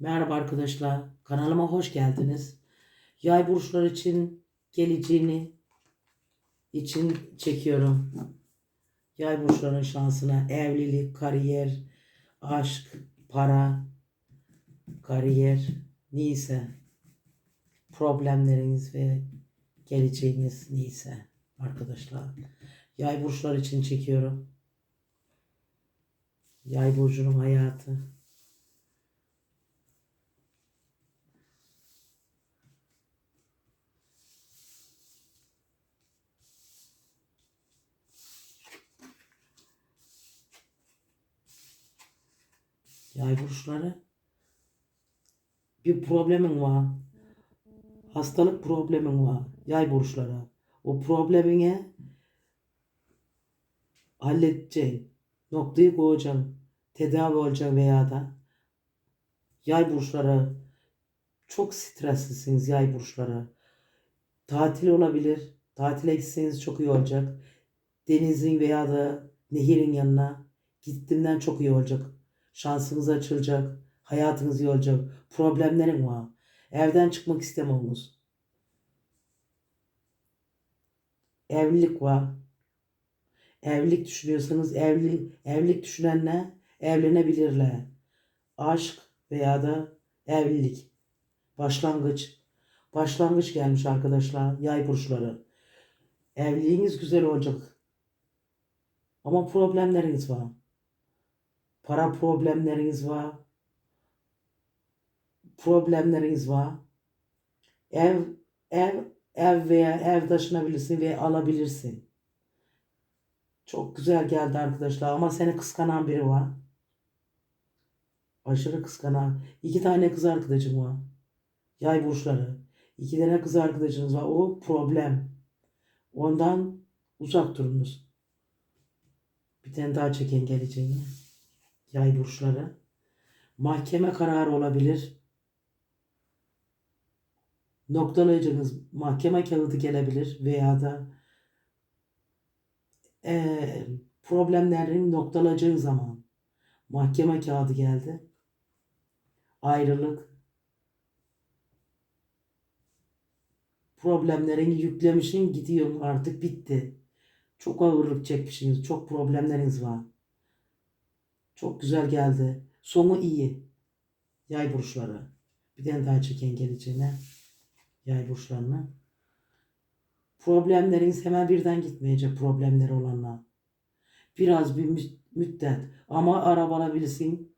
Merhaba arkadaşlar. Kanalıma hoş geldiniz. Yay burçlar için geleceğini için çekiyorum. Yay burçların şansına evlilik, kariyer, aşk, para, kariyer neyse problemleriniz ve geleceğiniz neyse arkadaşlar. Yay burçlar için çekiyorum. Yay burcunun hayatı. Yay burçları bir problemin var. Hastalık problemin var. Yay burçları. O problemine halledeceksin. Noktayı koyacaksın. Tedavi olacaksın veya da yay burçları çok streslisiniz yay burçları. Tatil olabilir. Tatile gitseniz çok iyi olacak. Denizin veya da nehirin yanına gittiğinden çok iyi olacak. Şansınız açılacak. Hayatınız iyi olacak. Problemlerin var. Evden çıkmak istemiyorsunuz. Evlilik var. Evlilik düşünüyorsanız evli, evlilik düşünenler evlenebilirler. Aşk veya da evlilik. Başlangıç. Başlangıç gelmiş arkadaşlar. Yay burçları. Evliliğiniz güzel olacak. Ama problemleriniz var. Para problemleriniz var. Problemleriniz var. Ev ev ev veya ev taşınabilirsin ve alabilirsin. Çok güzel geldi arkadaşlar ama seni kıskanan biri var. Aşırı kıskanan. İki tane kız arkadaşım var. Yay burçları. İki tane kız arkadaşınız var. O problem. Ondan uzak durunuz. Bir tane daha çeken geleceğini. Yay burçları. Mahkeme kararı olabilir. Noktalayacağınız mahkeme kağıdı gelebilir veya da eee, problemlerin noktalayacağı zaman mahkeme kağıdı geldi. Ayrılık. Problemlerin yüklemişin gidiyor artık bitti. Çok ağırlık çekmişsiniz. Çok problemleriniz var. Çok güzel geldi. Sonu iyi. Yay burçları. Bir tane daha çeken geleceğine. Yay burçlarına. Problemleriniz hemen birden gitmeyecek problemleri olanlar. Biraz bir mü- müddet. Ama araba alabilirsin.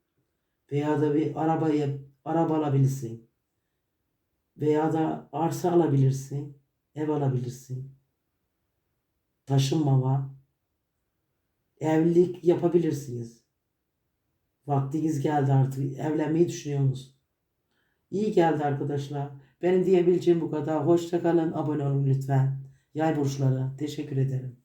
Veya da bir arabayı araba alabilirsin. Veya da arsa alabilirsin. Ev alabilirsin. Taşınma var. Evlilik yapabilirsiniz. Vaktiniz geldi artık. Evlenmeyi düşünüyorsunuz. İyi geldi arkadaşlar. Benim diyebileceğim bu kadar. Hoşça kalın. Abone olun lütfen. Yay burçları. Teşekkür ederim.